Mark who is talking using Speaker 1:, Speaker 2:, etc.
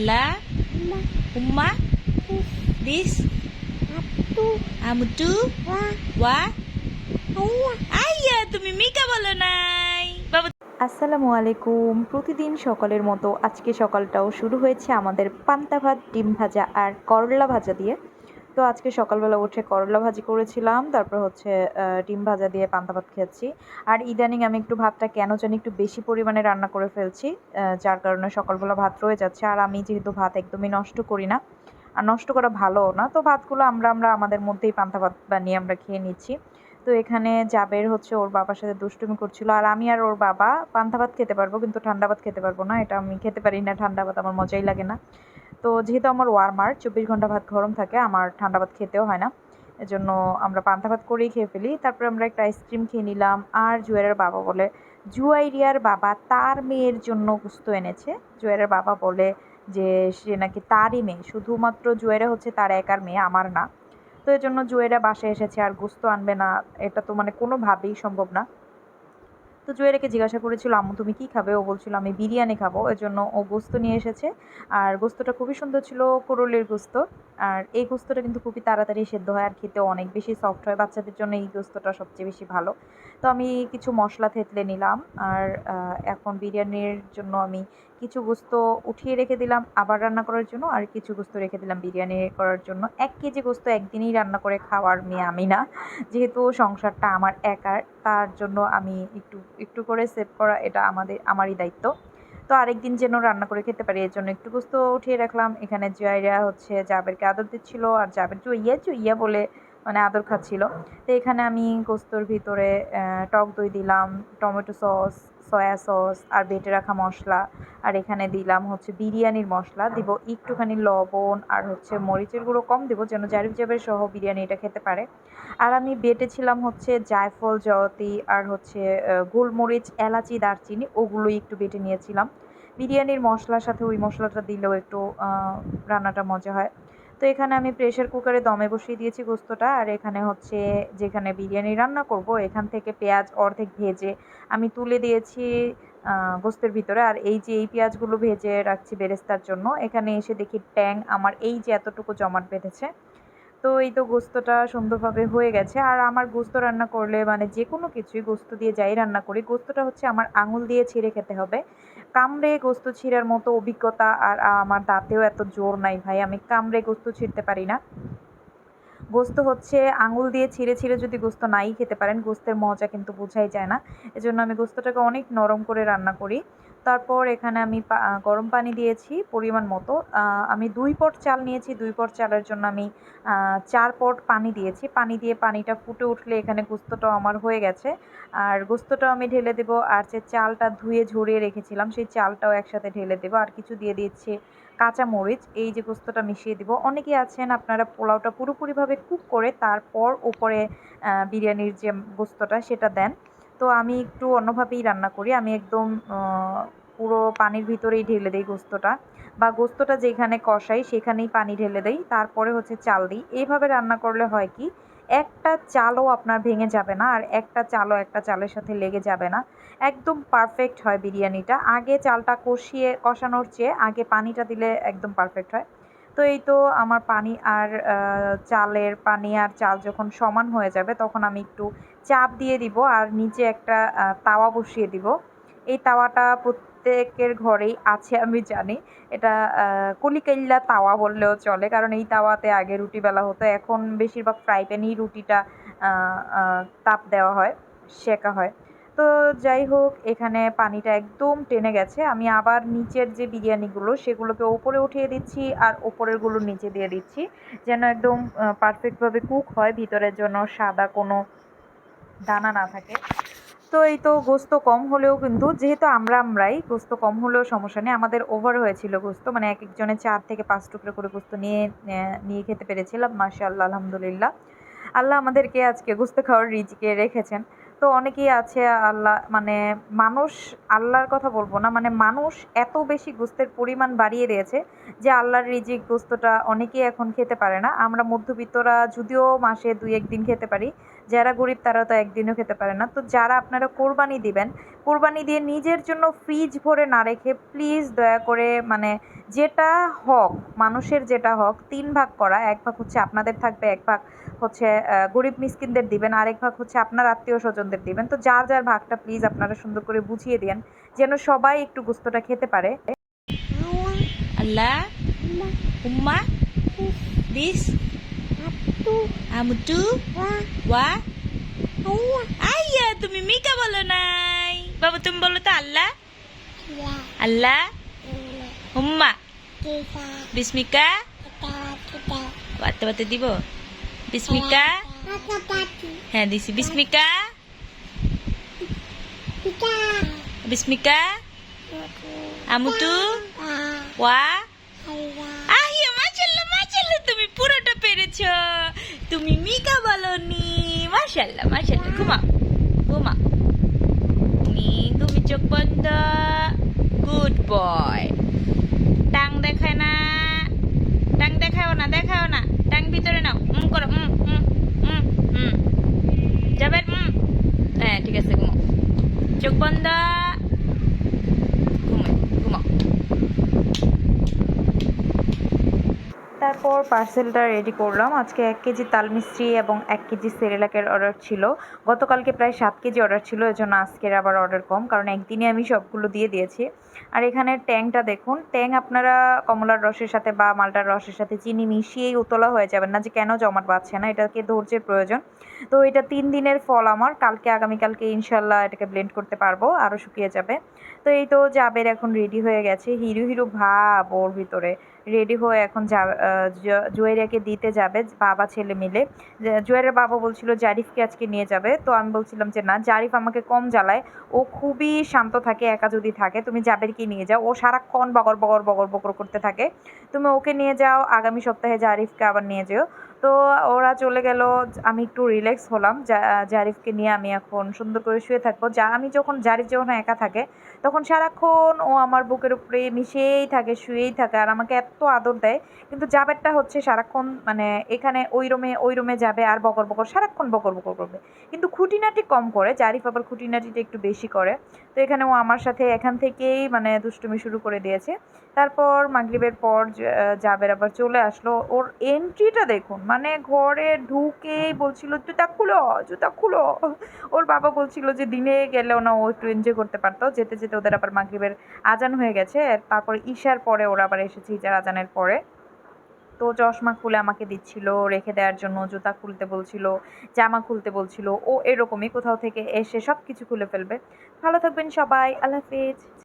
Speaker 1: আল্লাহ উম্মা this আমুটু ওয়া আইয়া তুমি মিকা বলো নাই বাবা
Speaker 2: আসসালামু আলাইকুম প্রতিদিন সকালের মতো আজকে সকালটাও শুরু হয়েছে আমাদের পান্তা ভাত ডিম ভাজা আর করলা ভাজা দিয়ে। তো আজকে সকালবেলা উঠে করলা ভাজি করেছিলাম, তারপর হচ্ছে ডিম ভাজা দিয়ে পান্তা ভাত খেয়েছি। আর ইদানিং আমি একটু ভাতটা কেন জানি একটু বেশি পরিমাণে রান্না করে ফেলছি যার কারণে সকালবেলা ভাত রয়ে যাচ্ছে। আর আমি যেহেতু ভাত একদমই নষ্ট করি না, আর নষ্ট করা ভালোও না, তো ভাতগুলো আমরা আমরা আমাদের মধ্যেই পান্তা ভাত বানিয়ে আমরা খেয়ে নিচ্ছি। তো এখানে জাবের হচ্ছে ওর বাবার সাথে দুষ্টুমি করছিল, আর আমি আর ওর বাবা পান্তা ভাত খেতে পারব, কিন্তু ঠান্ডা ভাত খেতে পারব না, এটা আমি খেতে পারি না, ঠান্ডা ভাত আমার মজাই লাগে না। তো যেহেতু আমার ওয়ার্মার চব্বিশ ঘণ্টা ভাত গরম থাকে, আমার ঠান্ডা ভাত খেতেও হয় না। এজন্য আমরা পান্তা ভাত করেই খেয়ে ফেলি। তারপরে আমরা একটা আইসক্রিম খেয়ে নিলাম, আর জুয়েরের বাবা বলে, জুয়াইরিয়ার বাবা তার মেয়ের জন্য গুস্ত এনেছে। জুয়েরের বাবা বলে যে, সে নাকি তারই মেয়ে, শুধুমাত্র জুয়েরা হচ্ছে তার একার মেয়ে, আমার না। তো এর জন্য জুয়েরা বাসায় এসেছে, আর গুস্ত আনবে না, এটা তো মানে কোনোভাবেই সম্ভব না। তো জুয়েরাকে জিজ্ঞাসা করেছিল, আম্মু, তুমি কি খাবে? ও বলছিল, আমি বিরিয়ানি খাব। এর জন্য ও গোস্ত নিয়ে এসেছে। আর গোস্তটা খুবই সুন্দর ছিল করলের গোস্ত। আর এই গোস্তটা কিন্তু খুবই তাড়াতাড়ি সেদ্ধ হয় আর খেতে অনেক বেশি সফট হয়। বাচ্চাদের জন্য এই গোস্তটা সবচেয়ে বেশি ভালো। তো আমি কিছু মশলা থেতলে নিলাম। আর এখন বিরিয়ানির জন্য আমি কিছু গোস্ত উঠিয়ে রেখে দিলাম আবার রান্না করার জন্য। আর কিছু গোস্ত রেখে দিলাম বিরিয়ানি করার জন্য। এক কেজি গোস্ত একদিনই রান্না করে খাওয়ার মেয়ে আমি না। যেহেতু সংসারটা আমার একার, তার জন্য আমি একটু একটু করে সেভ করা এটা আমাদের, আমারই দায়িত্ব। তো আরেকদিন যেন রান্না করে খেতে পারি, এর জন্য একটু গোস্ত উঠিয়ে রাখলাম। এখানে জয়রা হচ্ছে জাবেরকে আদর দিচ্ছিল। আর জাবের চুইয়া চুইয়া বলে মানে আদর খাচ্ছিল। তো এখানে আমি গোস্তর ভিতরে টক দই দিলাম, টমেটো সস, সয়া সস, আর বেটে রাখা মশলা। আর এখানে দিলাম হচ্ছে বিরিয়ানির মশলা। দিব একটুখানি লবণ আর হচ্ছে মরিচের গুঁড়ো কম দেবো যেন জারিফ জাবের সহ বিরিয়ানি এটা খেতে পারে। আর আমি বেটেছিলাম হচ্ছে জায়ফল, জয়তি আর হচ্ছে গোলমরিচ, এলাচি, দারচিনি ওগুলোই একটু বেটে নিয়েছিলাম। বিরিয়ানির মশলার সাথে ওই মশলাটা দিলেও একটু রান্নাটা মজা হয়। তো এখানে আমি প্রেশার কুকারে দমে বসিয়ে দিয়েছি গোস্তটা। আর এখানে হচ্ছে যেখানে বিরিয়ানি রান্না করব, এখান থেকে পেঁয়াজ অর্ধেক ভেজে আমি তুলে দিয়েছি গোস্তের ভিতরে। আর এই যে এই পেঁয়াজগুলো ভেজে রাখছি বেরেস্তার জন্য, এখানে এসে দেখি ট্যাং আমার এই যে এতটুকু জমাট বেঁধেছে তো এই তো গোস্তটা সুন্দরভাবে হয়ে গেছে। আর আমার গোস্ত রান্না করলে মানে যে কোনো কিছুই গোস্ত দিয়ে যাই রান্না করি, গোস্তটা হচ্ছে আমার আঙুল দিয়ে ছিঁড়ে খেতে হবে। কামড়ে গোস্ত ছিঁড়ার মতো অভিজ্ঞতা আর আমার দাঁতেও এত জোর নাই ভাই, আমি কামড়ে গোস্ত ছিঁড়তে পারি না। গোস্ত হচ্ছে আঙুল দিয়ে ছিঁড়ে ছিঁড়ে যদি গোস্ত নাই খেতে পারেন, গোস্তের মজা কিন্তু বোঝাই যায় না। এজন্য আমি গোস্তটাকে অনেক নরম করে রান্না করি। তারপর এখানে আমি গরম পানি দিয়েছি পরিমাণ মতো। আমি দুই পট চাল নিয়েছি দুই পট চালের জন্য আমি চার পট পানি দিয়েছি। পানি দিয়ে পানিটা ফুটে উঠলে এখানে গোস্তটাও আমার হয়ে গেছে। আর গোস্তটাও আমি ঢেলে দেবো। আর যে চালটা ধুয়ে ঝরিয়ে রেখেছিলাম সেই চালটাও একসাথে ঢেলে দেবো। আর কিছু দিয়ে দিচ্ছি কাঁচা মরিচ এই যে গোস্তটা মিশিয়ে দিব। অনেকেই আছেন আপনারা পোলাওটা পুরোপুরিভাবে কুক করে তারপর আহ, বিরিয়ানির যে গোস্তটা সেটা দেন। তো আমি একটু অন্যভাবেই রান্না করি। আমি একদম পুরো পানির ভিতরেই ঢেলে দিই গোস্তটা বা গোস্তটা যেখানে কষাই সেখানেই পানি ঢেলে দেই। তারপরে হচ্ছে চাল দিই। এইভাবে রান্না করলে হয় কি, একটা চালও আপনার ভেঙে যাবে না আর একটা চালও একটা চালের সাথে লেগে যাবে না। একদম পারফেক্ট হয় বিরিয়ানিটা। আগে চালটা কষিয়ে, কষানোর চেয়ে আগে পানিটা দিলে একদম পারফেক্ট হয়। তো এই তো আমার পানি আর চালের পানি আর চাল যখন সমান হয়ে যাবে তখন আমি একটু চাপ দিয়ে দিব আর নিচে একটা তাওয়া বসিয়ে দিব। এই তাওয়াটা প্রত্যেকের ঘরেই আছে আমি জানি। এটা আহ, কলিকাল্লা তাওয়া বললেও চলে কারণ এই তাওয়াতে আগে রুটি বেলা হতো। এখন বেশিরভাগ ফ্রাই প্যানেই রুটিটা তাপ দেওয়া হয় সেকা হয়। তো যাই হোক, এখানে পানিটা একদম টেনে গেছে। আমি আবার নিচের যে বিরিয়ানিগুলো, সেগুলোকে ওপরে উঠিয়ে দিচ্ছি আর ওপরেরগুলো নিচে দিয়ে দিচ্ছি, যেন একদম পারফেক্টভাবে কুক হয়, ভিতরের জন্য সাদা কোনো দানা না থাকে। তো এই তো গোস্ত কম হলেও কিন্তু, যেহেতু আমরা আমরাই, গোস্ত কম হলেও সমস্যা নেই। আমাদের ওভার হয়েছিল গোস্ত মানে এক একজনে চার থেকে পাঁচ টুকরো করে গোস্ত নিয়ে নিয়ে খেতে পেরেছিলাম। মাশাআল্লাহ, আলহামদুলিল্লাহ। আল্লাহ আমাদেরকে আজকে গোস্ত খাওয়ার রিজিকে রেখেছেন। তো অনেকেই আছে আল্লাহ মানে মানুষ আল্লাহর কথা বলব না মানে মানুষ এত বেশি গোস্তের পরিমাণ বাড়িয়ে দিয়েছে যে আল্লাহর রিজিক গোস্তটা অনেকেই এখন খেতে পারে না। আমরা মধ্যবিত্তরা যদিও মাসে দুই একদিন খেতে পারি, যারা গরিব তারা তো একদিনও খেতে পারে না। তো যারা আপনারা কোরবানি দিবেন, কোরবানি দিয়ে নিজের জন্য ফ্রিজ ভরে না রেখে প্লিজ দয়া করে মানে যেটা হক, মানুষের যেটা হক, তিন ভাগ করা, এক ভাগ হচ্ছে আপনাদের থাকবে, এক ভাগ হচ্ছে আহ, গরিব মিসকিনদের দিবেন আরেক ভাগ হচ্ছে আপনার আত্মীয় স্বজনদের দিবেন। তো যার যার ভাগটা প্লিজ আপনারা সুন্দর করে বুঝিয়ে দেন যেন সবাই একটু গুস্তটা খেতে পারে।
Speaker 1: আল্লাহ উম্মা দিস আমুটু ওয়া আইয়া তুমি মিকা বলো নাই। বাবা তুমি বলো তো আল্লাহ। আল্লাহ উম্মা। বিস্মিকা। বাতে বাতে দিব? বিস্মিকা হ্যাঁ দিছি। বিস্মিকা বিস্মিকা আমুটু ওয়া আহিয়া মাশাল্লাহ মাশাল্লাহ তুমি পুরোটা পেরেছ। তুমি মিকা বলনি। মাশাল্লাহ মাশাল্লাহ ঘুমাও ঘুমাও তুমি তুমি চোখ বন্ধ। গুড বয় টাং দেখায় না। টাং দেখাও না দেখাও না। ভিতরে নাও। উম, করো, উম উম উম যাবেন উম। হ্যাঁ ঠিক আছে ঘুমো চোখ বন্ধ।
Speaker 2: তারপর পার্সেলটা রেডি করলাম। আজকে এক কেজি তাল মিস্ত্রি এবং এক কেজি সেরেলাকের অর্ডার ছিল। গতকালকে প্রায় সাত কেজি অর্ডার ছিল, এজন্য আজকের আবার অর্ডার কম, কারণ একদিনে আমি সবগুলো দিয়ে দিয়েছি। আর এখানে ট্যাংটা দেখুন, ট্যাং আপনারা কমলার রসের সাথে বা মালটার রসের সাথে চিনি মিশিয়েই উতলা হয়ে যাবেন না, যে কেন জমাট পাচ্ছে না, এটাকে ধৈর্যের প্রয়োজন। তো এটা তিন দিনের ফল আমার, কালকে, আগামীকালকে ইনশাল্লাহ এটাকে ব্লেন্ড করতে পারব আরও শুকিয়ে যাবে। তো এই তো জাবের এখন রেডি হয়ে গেছে, হিরু হিরু ভাব ওর ভিতরে। রেডি হয়ে এখন যা জুয়েরিয়াকে দিতে যাবে, বাবা, ছেলে মিলে। জুয়েরের বাবা বলছিল, জারিফকে আজকে নিয়ে যাবে। তো আমি বলছিলাম যে, না, জারিফ আমাকে কম জ্বালায়। ও খুবই শান্ত থাকে, একা যদি থাকে, তুমি জাবেরকে নিয়ে যাও। ও সারাক্ষণ বগর বগর বগর বগর করতে থাকে। তুমি ওকে নিয়ে যাও, আগামী সপ্তাহে জারিফকে আবার নিয়ে যেও। তো ওরা চলে গেল, আমি একটু রিল্যাক্স হলাম। জারিফকে নিয়ে আমি এখন সুন্দর করে শুয়ে থাকব। যা আমি যখন, জারিফ যখন একা থাকে তখন সারাক্ষণ ও আমার বুকের উপরে মিশেই থাকে, শুয়েই থাকে আর আমাকে এত আদর দেয়। কিন্তু জাবেরটা হচ্ছে সারাক্ষণ মানে এখানে ওই রুমে ওই রুমে যাবে আর বকর বকর, সারাক্ষণ বকর বকর করবে। কিন্তু খুঁটিনাটি কম করে জারিফ আবার খুঁটিনাটিটা একটু বেশি করে। তো এখানে ও আমার সাথে এখান থেকেই মানে দুষ্টুমি শুরু করে দিয়েছে। তারপর মাগরিবের পর জাবের আবার চলে আসলো। ওর এন্ট্রিটা দেখুন মানে ঘরে ঢুকেই বলছিল জুতা খুলো জুতা খুলো। ওর বাবা বলছিল যে, দিনে গেলেও না, ও একটু এনজয় করতে পারতো, যেতে যেতে যেতে ওদের আবার মাগরিবের আজান হয়ে গেছে। তারপর ঈশার পরে ওরা আবার এসেছে ঈশার আজানের পরে। তো চশমা খুলে আমাকে দিচ্ছিল, রেখে দেওয়ার জন্য জুতা খুলতে বলছিল, জামা খুলতে বলছিল, ও এরকমই কোথাও থেকে এসে সব কিছু খুলে ফেলবে। ভালো থাকবেন সবাই, আল্লাহ হাফিজ।